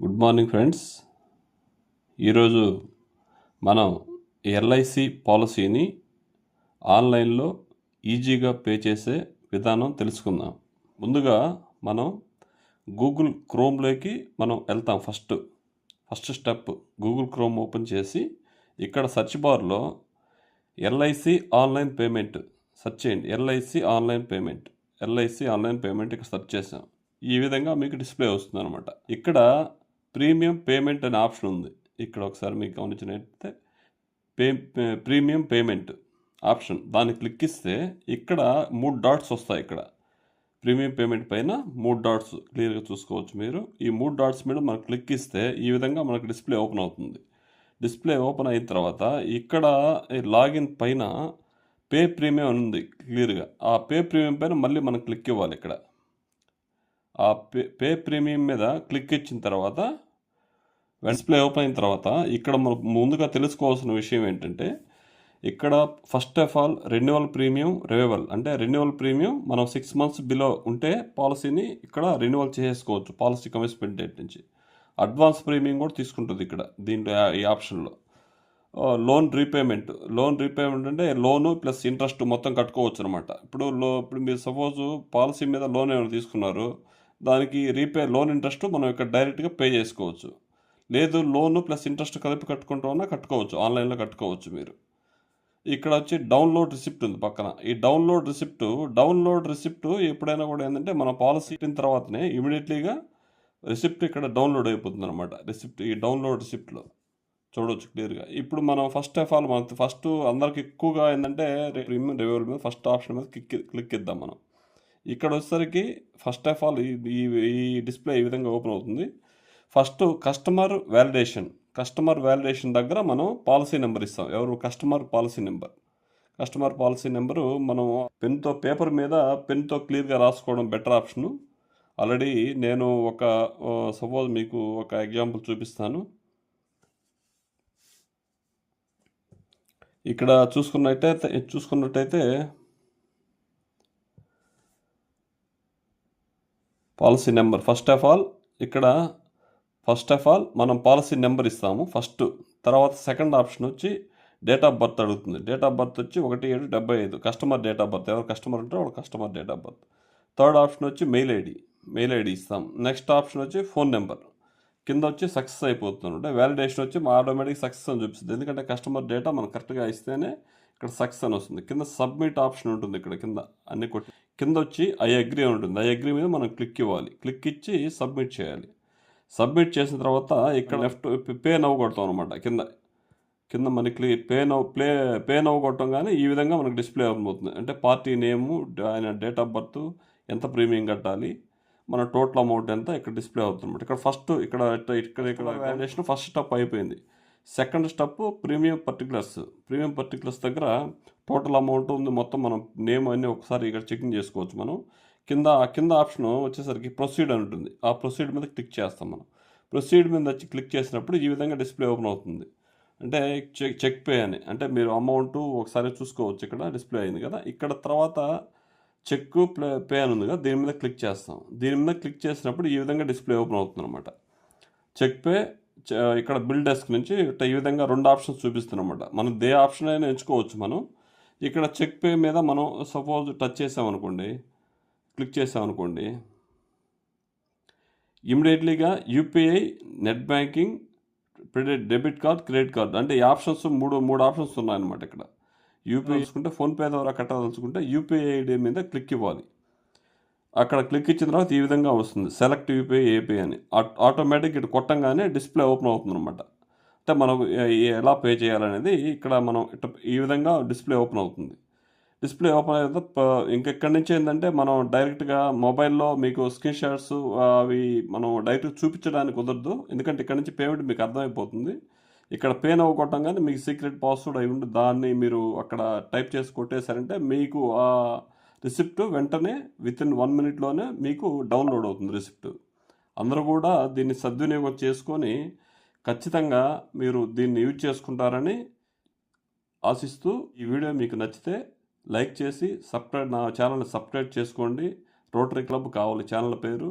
Good morning friends. ఈరోజు మనం LIC పాలసీని ఆన్లైన్లో ఈజీగా పే చేసే విధానం తెలుసుకుందాం. ముందుగా మనం గూగుల్ క్రోమ్లోకి మనం వెళ్తాం first. First step Google Chrome open చేసి ఇక్కడ సెర్చ్ బార్లో ఎల్ఐసి ఆన్లైన్ పేమెంట్ సెర్చ్ చేయండి. LIC online payment. LIC online payment ఇక్కడ సెర్చ్ చేసాం ఈ విధంగా మీకు డిస్ప్లే వస్తుంది అనమాట ఇక్కడ ప్రీమియం పేమెంట్ అనే ఆప్షన్ ఉంది. ఇక్కడ ఒకసారి మీకు గమనించినట్టయితే పే ప్రీమియం పేమెంట్ ఆప్షన్. దాన్ని క్లిక్ ఇస్తే ఇక్కడ మూడు డాట్స్ వస్తాయి ఇక్కడ. ప్రీమియం పేమెంట్ పైన మూడు డాట్స్ క్లియర్గా చూసుకోవచ్చు మీరు. ఈ మూడు డాట్స్ మీద మనం క్లిక్ ఇస్తే ఈ విధంగా మనకు డిస్ప్లే ఓపెన్ అవుతుంది. డిస్ప్లే ఓపెన్ అయిన తర్వాత ఇక్కడ లాగిన్ పైన పే ప్రీమియం ఉంది క్లియర్గా. ఆ పే ప్రీమియం పైన మళ్ళీ మనం క్లిక్ ఇవ్వాలి ఇక్కడ. ఆ పే పే ప్రీమియం మీద క్లిక్ ఇచ్చిన తర్వాత డిస్ప్లే ఓపెన్ అయిన తర్వాత ఇక్కడ మనం ముందుగా తెలుసుకోవాల్సిన విషయం ఏంటంటే ఇక్కడ first of all renewal premium రెవెవల్ అంటే రెన్యువల్ ప్రీమియం మనం సిక్స్ మంత్స్ బిలో ఉంటే పాలసీని ఇక్కడ రెన్యువల్ చేసుకోవచ్చు పాలసీ కమిట్మెంట్ డేట్ నుంచి. అడ్వాన్స్ ప్రీమియం కూడా తీసుకుంటుంది ఇక్కడ దీంట్లో ఈ ఆప్షన్లో లోన్ రీపేమెంట్ లోన్ రీపేమెంట్ అంటే లోను ప్లస్ ఇంట్రెస్ట్ మొత్తం కట్టుకోవచ్చు అనమాట ఇప్పుడు లో ఇప్పుడు మీరు సపోజ్ పాలసీ మీద లోన్ ఏమైనా తీసుకున్నారు దానికి రీపే లోన్ ఇంట్రెస్ట్ మనం ఇక్కడ డైరెక్ట్గా పే చేసుకోవచ్చు. లేదు లోను ప్లస్ ఇంట్రెస్ట్ కలిపి కట్టుకుంటామన్నా కట్టుకోవచ్చు. ఆన్లైన్లో కట్టుకోవచ్చు మీరు. ఇక్కడ వచ్చి డౌన్లోడ్ రిసిప్ట్ ఉంది పక్కన. ఈ డౌన్లోడ్ రిసిప్ట్ డౌన్లోడ్ రిసిప్ట్ ఎప్పుడైనా కూడా ఏంటంటే మన పాలసీ ఇచ్చిన తర్వాతనే ఇమీడియట్లీగా రిసిప్ట్ ఇక్కడ డౌన్లోడ్ అయిపోతుంది అనమాట రిసిప్ట్ ఈ డౌన్లోడ్ రిసిప్ట్లో. చూడవచ్చు క్లియర్గా. ఇప్పుడు మనం ఫస్ట్ ఆఫ్ ఆల్ మన ఫస్ట్ అందరికి ఎక్కువగా ఏంటంటే ప్రీమియం రివ్యూల మీద ఫస్ట్ ఆప్షన్ మీద క్లిక్ క్లిక్ ఇద్దాం మనం. ఇక్కడ వచ్చేసరికి ఫస్ట్ ఆఫ్ ఆల్ ఈ ఈ డిస్ప్లే ఈ విధంగా ఓపెన్ అవుతుంది. First customer validation customer validation దగ్గర మనం పాలసీ నెంబర్ ఇస్తాం. ఎవరు? Customer policy number. Customer policy number మనం పెన్తో పేపర్ మీద పెన్తో క్లియర్గా రాసుకోవడం బెటర్ ఆప్షను. ఆల్రెడీ నేను ఒక సపోజ్ మీకు ఒక ఎగ్జాంపుల్ చూపిస్తాను. ఇక్కడ చూసుకున్నట్టయితే చూసుకున్నట్టయితే policy number. First of all ఇక్కడ ఫస్ట్ ఆఫ్ ఆల్ మనం పాలసీ నెంబర్ ఇస్తాము. ఫస్ట్ తర్వాత సెకండ్ ఆప్షన్ వచ్చి డేట్ ఆఫ్ బర్త్ అడుగుతుంది. డేట్ ఆఫ్ బర్త్ వచ్చి ఒకటి ఏడు డెబ్బై ఐదు. కస్టమర్ డేట్ ఆఫ్ బర్త్ ఎవరు కస్టమర్ ఉంటారో వాళ్ళ customer date of birth third option వచ్చి మెయిల్ ఐడి మెయిల్ ఐడి ఇస్తాం. నెక్స్ట్ ఆప్షన్ వచ్చి ఫోన్ నెంబర్ కింద వచ్చి సక్సెస్ అయిపోతుంది అంటే వ్యాలిడేషన్ వచ్చి మా ఆటోమేటిక్ సక్సెస్ అని చూపిస్తుంది. ఎందుకంటే కస్టమర్ డేటా మనం కరెక్ట్గా ఇస్తేనే ఇక్కడ సక్సెస్ అని వస్తుంది. కింద సబ్మిట్ ఆప్షన్ ఉంటుంది ఇక్కడ కింద అన్ని కొట్టి. కింద వచ్చి ఐ అగ్రి ఉంటుంది. ఐ అగ్రి మీద మనం క్లిక్ ఇవ్వాలి. క్లిక్ ఇచ్చి సబ్మిట్ చేయాలి. సబ్మిట్ చేసిన తర్వాత ఇక్కడ లెఫ్ట్ పే నవ్వు కొడతాం అనమాట కింద కింద మనకి పే నవ్ ప్లే పే నవ్వు కొట్టంగానే ఈ విధంగా మనకు డిస్ప్లే అవుతుంది అంటే పార్టీ నేము ఆయన డేట్ ఆఫ్ బర్త్ ఎంత ప్రీమియం కట్టాలి మన టోటల్ అమౌంట్ ఎంత ఇక్కడ డిస్ప్లే అవుతుంది ఇక్కడ ఫస్ట్ ఇక్కడ ఇక్కడ ఇక్కడ ఫస్ట్ స్టెప్ అయిపోయింది. Second step premium particulars. Premium particulars దగ్గర టోటల్ అమౌంట్ ఉంది. మొత్తం మనం నేమ్ అన్నీ ఒకసారి ఇక్కడ చెకింగ్ చేసుకోవచ్చు మనం. కింద కింద ఆప్షన్ వచ్చేసరికి ప్రొసీడ్ అని ఉంటుంది. ఆ ప్రొసీడ్ మీద క్లిక్ చేస్తాం మనం. ప్రొసీడ్ మీద వచ్చి క్లిక్ చేసినప్పుడు ఈ విధంగా డిస్ప్లే ఓపెన్ అవుతుంది. అంటే చెక్ చెక్ పే అని. అంటే మీరు అమౌంట్ ఒకసారి చూసుకోవచ్చు ఇక్కడ. డిస్ప్లే అయింది కదా. ఇక్కడ తర్వాత చెక్ ప్లే పే అని ఉంది కదా. దీని మీద క్లిక్ చేస్తాం. దీని మీద క్లిక్ చేసినప్పుడు ఈ విధంగా డిస్ప్లే ఓపెన్ అవుతుంది అనమాట చెక్ పే ఇక్కడ బిల్ డెస్క్ నుంచి ఈ విధంగా రెండు ఆప్షన్స్ చూపిస్తున్నమాట. మనం దే ఆప్షన్ అయినా ఎంచుకోవచ్చు మనం. ఇక్కడ చెక్ పే మీద మనం సపోజ్ టచ్ చేసామనుకోండి క్లిక్ చేసామనుకోండి ఇమీడియట్లీగా UPI net banking credit debit card credit card అంటే ఈ ఆప్షన్స్ మూడు మూడు ఆప్షన్స్ ఉన్నాయన్నమాట ఇక్కడ. యూపీఐ తీసుకుంటే ఫోన్పే ద్వారా కట్టాలనుకుంటే యూపీఐ ఐడి మీద క్లిక్ ఇవ్వాలి. అక్కడ క్లిక్ ఇచ్చిన తర్వాత ఈ విధంగా వస్తుంది. సెలెక్ట్ యూపీఐ ఏపీ అని. ఆటోమేటిక్ ఇటు కొట్టంగానే డిస్ప్లే ఓపెన్ అవుతుంది అనమాట అంటే మనం ఎలా పే చేయాలనేది ఇక్కడ మనం ఇట్ట ఈ విధంగా డిస్ప్లే ఓపెన్ అవుతుంది. డిస్ప్లే ఓపెన్ అయిన తర్వాత ఇంకెక్కడి నుంచి ఏంటంటే మనం డైరెక్ట్గా మొబైల్లో మీకు స్క్రీన్ షాట్స్ అవి మనం డైరెక్ట్ చూపించడానికి కుదరదు. ఎందుకంటే ఇక్కడ నుంచి పేమెంట్ మీకు అర్థమైపోతుంది. ఇక్కడ పే నవ్వుకోవటం కొట్టంగానే మీకు సీక్రెట్ పాస్వర్డ్ అయి ఉండి దాన్ని మీరు అక్కడ టైప్ చేసి కొట్టేశారంటే మీకు ఆ రిసిప్ట్ వెంటనే విత్ ఇన్ వన్ మినిట్లోనే మీకు డౌన్లోడ్ అవుతుంది రిసిప్ట్. అందరూ కూడా దీన్ని సద్వినియోగం చేసుకొని ఖచ్చితంగా మీరు దీన్ని యూజ్ చేసుకుంటారని ఆశిస్తూ ఈ వీడియో మీకు నచ్చితే లైక్ చేసి సబ్స్క్రైబ్ నా ఛానల్ని సబ్స్క్రైబ్ చేసుకోండి. రోటరీ క్లబ్ కావాలి ఛానల్ పేరు.